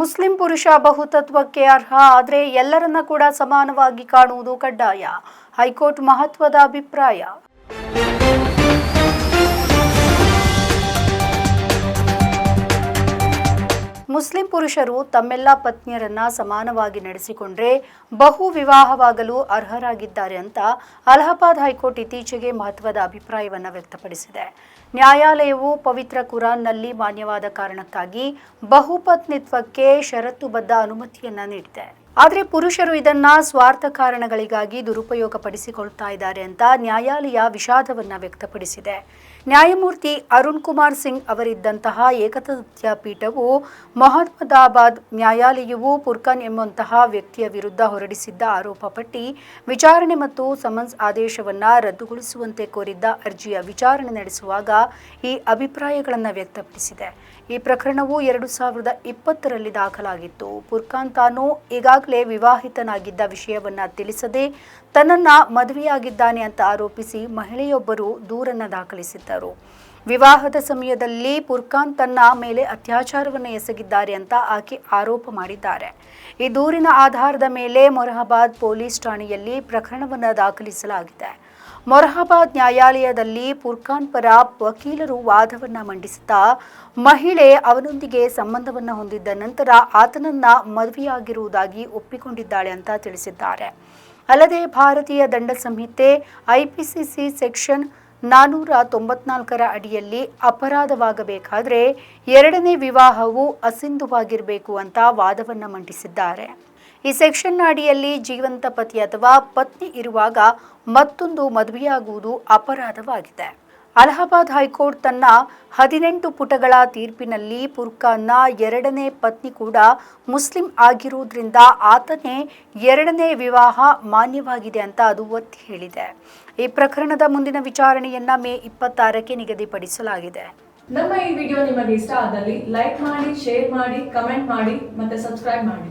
Muslim ಪುರುಷ ಬಹುತತ್ವಕ್ಕೆ ಅರ್ಹ ಆದರೆ ಎಲ್ಲರನ್ನ ಕೂಡ ಸಮಾನವಾಗಿ ಕಾಣುವುದು ಕಡ್ಡಾಯ. ಹೈಕೋರ್ಟ್ ಮಹತ್ವದ ಅಭಿಪ್ರಾಯ. ಮುಸ್ಲಿಂ ಪುರುಷರು ತಮ್ಮೆಲ್ಲ ಪತ್ನಿಯರನ್ನ ಸಮಾನವಾಗಿ ನಡೆಸಿಕೊಂಡ್ರೆ ಬಹು ವಿವಾಹವಾಗಲು ಅರ್ಹರಾಗಿದ್ದಾರೆ ಅಂತ ಅಲಹಾಬಾದ್ ಹೈಕೋರ್ಟ್ ಇತ್ತೀಚೆಗೆ ಮಹತ್ವದ ಅಭಿಪ್ರಾಯವನ್ನು ವ್ಯಕ್ತಪಡಿಸಿದೆ. ನ್ಯಾಯಾಲಯವು ಪವಿತ್ರ ಕುರಾನ್ನಲ್ಲಿ ಮಾನ್ಯವಾದ ಕಾರಣಕ್ಕಾಗಿ ಬಹುಪತ್ನಿತ್ವಕ್ಕೆ ಷರತ್ತುಬದ್ಧ ಅನುಮತಿಯನ್ನ ನೀಡಿದೆ. ಆದರೆ ಪುರುಷರು ಇದನ್ನ ಸ್ವಾರ್ಥ ಕಾರಣಗಳಿಗಾಗಿ ದುರುಪಯೋಗ ಪಡಿಸಿಕೊಳ್ತಾ ಇದ್ದಾರೆ ಅಂತ ನ್ಯಾಯಾಲಯ ವಿಷಾದವನ್ನ ವ್ಯಕ್ತಪಡಿಸಿದೆ. ನ್ಯಾಯಮೂರ್ತಿ ಅರುಣ್ ಕುಮಾರ್ ಸಿಂಗ್ ಅವರಿದ್ದಂತಹ ಏಕತತ್ಯ ಪೀಠವು ಮೊಹಮ್ಮದಾಬಾದ್ ನ್ಯಾಯಾಲಯವು ಪುರ್ಕನ್ ಎಂಬಂತಹ ವ್ಯಕ್ತಿಯ ವಿರುದ್ಧ ಹೊರಡಿಸಿದ್ದ ಆರೋಪ ಪಟ್ಟಿ ವಿಚಾರಣೆ ಮತ್ತು ಸಮನ್ಸ್ ಆದೇಶವನ್ನ ರದ್ದುಗೊಳಿಸುವಂತೆ ಕೋರಿದ್ದ ಅರ್ಜಿಯ ವಿಚಾರಣೆ ನಡೆಸುವಾಗ ಈ ಅಭಿಪ್ರಾಯಗಳನ್ನು ವ್ಯಕ್ತಪಡಿಸಿದೆ. ಈ ಪ್ರಕರಣವು ಎರಡು ಸಾವಿರದ ಇಪ್ಪತ್ತರಲ್ಲಿ ದಾಖಲಾಗಿತ್ತು. ಪುರ್ಕಾನ್ ತಾನು ಈಗಾಗಲೇ ವಿವಾಹಿತನಾಗಿದ್ದ ವಿಷಯವನ್ನ ತಿಳಿಸದೆ ತನ್ನನ್ನ ಮದುವೆಯಾಗಿದ್ದಾನೆ ಅಂತ ಆರೋಪಿಸಿ ಮಹಿಳೆಯೊಬ್ಬರು ದೂರನ್ನ ದಾಖಲಿಸಿದ್ದರು. ವಿವಾಹದ ಸಮಯದಲ್ಲಿ ಪುರ್ಖಾನ್ ತನ್ನ ಮೇಲೆ ಅತ್ಯಾಚಾರವನ್ನು ಎಸಗಿದ್ದಾರೆ ಅಂತ ಆಕೆ ಆರೋಪ ಮಾಡಿದ್ದಾರೆ. ಈ ದೂರಿನ ಆಧಾರದ ಮೇಲೆ ಮೊರಹಾಬಾದ್ ಪೊಲೀಸ್ ಠಾಣೆಯಲ್ಲಿ ಪ್ರಕರಣವನ್ನು ದಾಖಲಿಸಲಾಗಿದೆ. ಮೊರಹಾಬಾದ್ ನ್ಯಾಯಾಲಯದಲ್ಲಿ ಪುರ್ಖಾನ್ ಪರ ವಕೀಲರು ವಾದವನ್ನು ಮಂಡಿಸುತ್ತಾ ಮಹಿಳೆ ಅವನೊಂದಿಗೆ ಸಂಬಂಧವನ್ನು ಹೊಂದಿದ್ದ ನಂತರ ಆತನನ್ನ ಮದುವೆಯಾಗಿರುವುದಾಗಿ ಒಪ್ಪಿಕೊಂಡಿದ್ದಾಳೆ ಅಂತ ತಿಳಿಸಿದ್ದಾರೆ. ಅಲ್ಲದೆ ಭಾರತೀಯ ದಂಡ ಸಂಹಿತೆ ಐಪಿಸಿಸಿ ಸೆಕ್ಷನ್ ನಾನೂರ ತೊಂಬತ್ನಾಲ್ಕರ ಅಡಿಯಲ್ಲಿ ಅಪರಾಧವಾಗಬೇಕಾದ್ರೆ ಎರಡನೇ ವಿವಾಹವು ಅಸಿಂಧುವಾಗಿರಬೇಕು ಅಂತ ವಾದವನ್ನು ಮಂಡಿಸಿದ್ದಾರೆ. ಈ ಸೆಕ್ಷನ್ನ ಅಡಿಯಲ್ಲಿ ಜೀವಂತ ಪತಿ ಅಥವಾ ಪತ್ನಿ ಇರುವಾಗ ಮತ್ತೊಂದು ಮದುವೆಯಾಗುವುದು ಅಪರಾಧವಾಗಿದೆ. ಅಲಹಾಬಾದ್ ಹೈಕೋರ್ಟ್ ತನ್ನ ಹದಿನೆಂಟು ಪುಟಗಳ ತೀರ್ಪಿನಲ್ಲಿ ಪುರ್ಖಾನ್ನ ಎರಡನೇ ಪತ್ನಿ ಕೂಡ ಮುಸ್ಲಿಂ ಆಗಿರುವುದರಿಂದ ಆತನೇ ಎರಡನೇ ವಿವಾಹ ಮಾನ್ಯವಾಗಿದೆ ಅಂತ ಅದು ಒತ್ತಿ ಹೇಳಿದೆ. ಈ ಪ್ರಕರಣದ ಮುಂದಿನ ವಿಚಾರಣೆಯನ್ನ ಮೇ ಇಪ್ಪತ್ತಾರಕ್ಕೆ ನಿಗದಿಪಡಿಸಲಾಗಿದೆ. ನಮ್ಮ ಈ ವಿಡಿಯೋ ನಿಮಗೆ ಇಷ್ಟ ಆದಲ್ಲಿ ಲೈಕ್ ಮಾಡಿ, ಶೇರ್ ಮಾಡಿ, ಕಮೆಂಟ್ ಮಾಡಿ ಮತ್ತೆ ಸಬ್ಸ್ಕ್ರೈಬ್ ಮಾಡಿ.